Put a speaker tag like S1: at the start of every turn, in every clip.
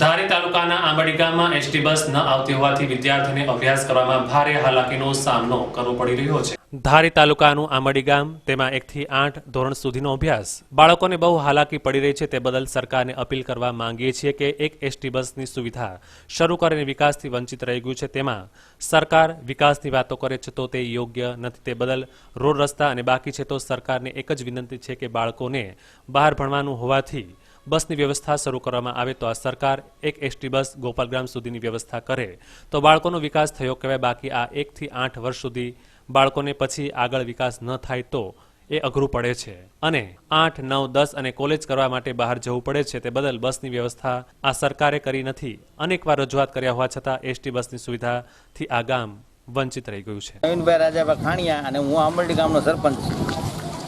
S1: ધારી તાલુકાના આંબડી ગામમાં ST bus ન આવતી હોવાથી વિદ્યાર્થીઓને અભ્યાસ કરવામાં ભારે હાલાકીનો સામનો કરવો પડી રહ્યો છે. ધારી તાલુકાનું આંબડી ગામ, તેમાં એકથી આઠ ધોરણ સુધીનો અભ્યાસ. બાળકોને બહુ હાલાકી પડી રહી છે તે બદલ સરકારને અપીલ કરવા માંગીએ છીએ કે એક એસટી બસની સુવિધા શરૂ કરીને વિકાસથી વંચિત રહી ગયું છે. તેમાં સરકાર વિકાસની વાતો કરે છે તો તે યોગ્ય નથી. તે બદલ રોડ રસ્તા અને બાકી છે તો સરકારને એક જ વિનંતી છે કે બાળકોને બહાર ભણવાનું હોવાથી બસની વ્યવસ્થા શરૂ કરવામાં આવે તો આ સરકાર એક એસટી બસ ગોપાલગ્રામ સુધીની વ્યવસ્થા કરે. તો બાળકોનો વિકાસ થયો કહેવાય, બાકી આ એકથી આઠ વર્ષ સુધી બાળકોને પછી આગળ વિકાસ ન થાય તો એ અઘરું પડે છે. અને આઠ, નવ, દસ અને કોલેજ કરવા માટે બહાર જવું પડે છે તે બદલ બસની વ્યવસ્થા આ સરકારે કરી નથી. અનેકવાર રજૂઆત કર્યા હોવા છતાં એસટી બસની સુવિધાથી આ ગામ વંચિત રહી ગયું છે.
S2: નવીનભાઈ રાજાભાઈ ખાણિયા અને હું આંબરડી ગામનો સરપંચ છું.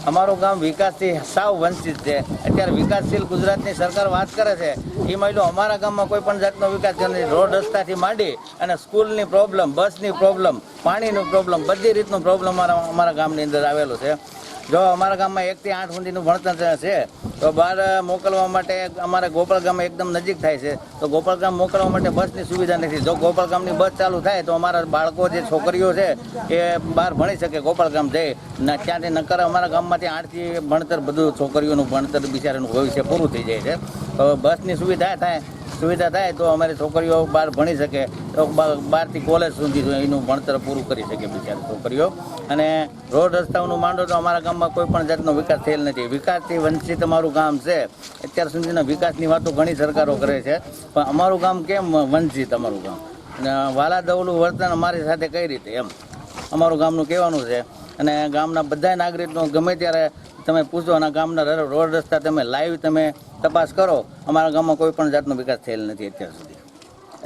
S2: અમારું ગામ વિકાસથી સાવ વંચિત છે. અત્યારે વિકાસશીલ ગુજરાતની સરકાર વાત કરે છે. એ મહિલો અમારા ગામમાં કોઈ પણ જાતનો વિકાસ નથી. રોડ રસ્તાથી માંડી અને સ્કૂલની પ્રોબ્લેમ બસની પ્રોબ્લેમ પાણીનો પ્રોબ્લેમ બધી રીતનો પ્રોબ્લેમ અમારા અમારા ગામની અંદર આવેલો છે. જો અમારા ગામમાં એકથી આઠ સુધીનું ભણતર છે, તો બહાર મોકલવા માટે અમારે ગોપાલ ગામ એકદમ નજીક થાય છે. તો ગોપાલ ગામ મોકલવા માટે બસની સુવિધા નથી. જો ગોપાલ ગામની બસ ચાલુ થાય, તો અમારા બાળકો જે છોકરીઓ છે, એ બહાર ભણી શકે ગોપાલ ગામ જઈ. ત્યાંથી નકર અમારા ગામમાંથી આઠથી ભણતર બધું છોકરીઓનું ભણતર બિચારાનું ભવિષ્ય પૂરું થઈ જાય છે. તો બસની સુવિધા થાય સુવિધા થાય તો અમારી છોકરીઓ બહાર ભણી શકે. તો બહારથી કોલેજ સુધી એનું ભણતર પૂરું કરી શકે બિચારી છોકરીઓ. અને રોડ રસ્તાઓનું માંડો તો અમારા ગામમાં કોઈ પણ જાતનો વિકાસ થયેલ નથી. વિકાસથી વંચિત અમારું ગામ છે. અત્યાર સુધીના વિકાસની વાતો ઘણી સરકારો કરે છે. પણ અમારું ગામ કેમ વંચિત અમારું ગામ? અને વાલા વર્તન અમારી સાથે કઈ રીતે એમ? અમારું ગામનું કહેવાનું છે. અને ગામના બધા નાગરિકનો ગમે ત્યારે તમે પૂછો અને ગામના રોડ રસ્તા તમે લાઈવ તમે તપાસ કરો. અમારા ગામમાં કોઈ પણ જાતનો વિકાસ થયેલ નથી અત્યાર સુધી.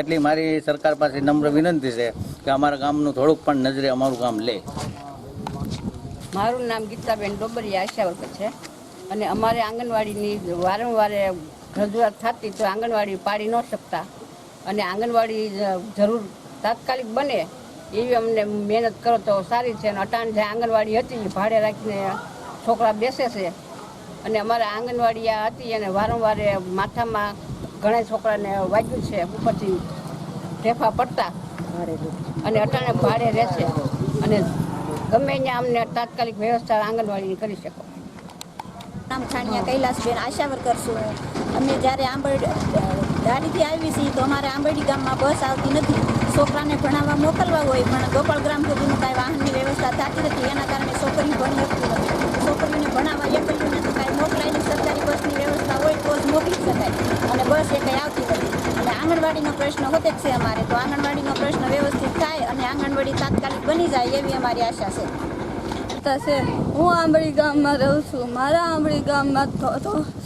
S2: એટલી મારી સરકાર પાસે નમ્ર વિનંતી છે કે અમારા ગામનું થોડુંક પણ નજરે અમારું ગામ લે.
S3: મારું નામ ગીતાબેન ડોબરિયા આશાવર્કર છે. અને અમારે આંગણવાડીની વારંવાર રજૂઆત થતી તો આંગણવાડી પાડી ન શકતા. અને આંગણવાડી જરૂર તાત્કાલિક બને એવી અમને મહેનત કરો તો સારી છે. અને અટાણ જે આંગણવાડી હતી ભાડે રાખીને છોકરા બેસે છે. અને અમારે આંગણવાડી આ હતી અને વારંવાર માથામાં ઘણા છોકરાને વાગ્યું છે, ઉપરથી ઢેફા પડતા. અને અટાણે ભાડે રહેશે અને ગમે ત્યાં અમને તાત્કાલિક વ્યવસ્થા આંગણવાડીની કરી શકો.
S4: નામ ખાણિયા કૈલાસબેન આશા વર્કર છું અમે જ્યારે આંબરડી દાડીથી આવી છીએ તો અમારે આંબરડી ગામમાં બસ આવતી નથી. છોકરાને ભણાવવા મોકલવા હોય, પણ ગોપાલગ્રામ સુધીનું કાંઈ વાહનની વ્યવસ્થા થતી નથી. એના કારણે છોકરી ભણી શકતી નથી છોકરીઓને ભણાવવા એકલીઓને તો કાંઈ મોકલાયની સરકારી બસની વ્યવસ્થા હોય તો જ મોકલી શકાય અને બસ એ કંઈ આવતી નથી અને આંગણવાડીનો પ્રશ્ન હોતે જ છે અમારે. તો આંગણવાડીનો પ્રશ્ન વ્યવસ્થિત થાય અને આંગણવાડી તાત્કાલિક બની જાય એવી અમારી આશા છે.
S5: થતા હું આંબળી ગામમાં રહું છું. મારા આંબળી ગામમાં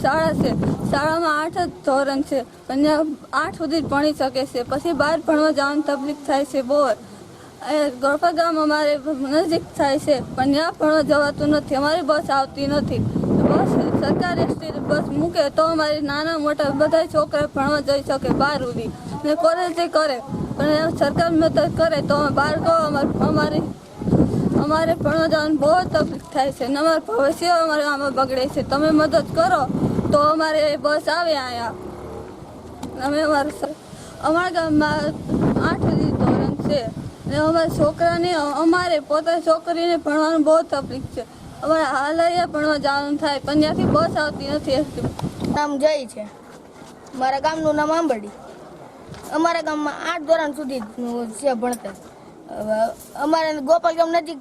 S5: શાળા છે. શાળામાં આઠ જ ધોરણ છે. ત્યાં આઠ સુધી જ ભણી શકે છે. પછી બહાર ભણવા જવાની તકલીફ થાય છે બહુ ગોળપા ગામ અમારે નજીક થાય છે. પણ ત્યાં ભણવા જવાતું નથી. અમારી બસ આવતી નથી. બસ સરકારી બસ મૂકે તો અમારે નાના મોટા બધા છોકરા ભણવા જઈ શકે બહાર સુધી ને કોલેજે કરે, પણ સરકાર મદદ કરે તો અમે ગો અમારી અમારે ભણવા જવાનું બહુ તકલીફ થાય છે. ને અમારું ભવિષ્ય અમારે આમાં બગડે છે. તમે મદદ કરો તો અમારે બસ આવે અહીંયા. અમે અમારું અમારા ગામમાં આઠ સુધી ધોરણ છે. ને અમારા છોકરાને અમારે પોતે છોકરીને ભણવાનું બહુ તકલીફ છે. અમારે હાલ અહીંયા ભણવા જવાનું થાય, પણ ત્યાંથી બસ આવતી નથી
S6: નામ જય છે. મારા ગામનું નામ આંબડી અમારા ગામમાં આઠ ધોરણ સુધી છે ભણતર. અમારે ગોપાલ ગામ નજીક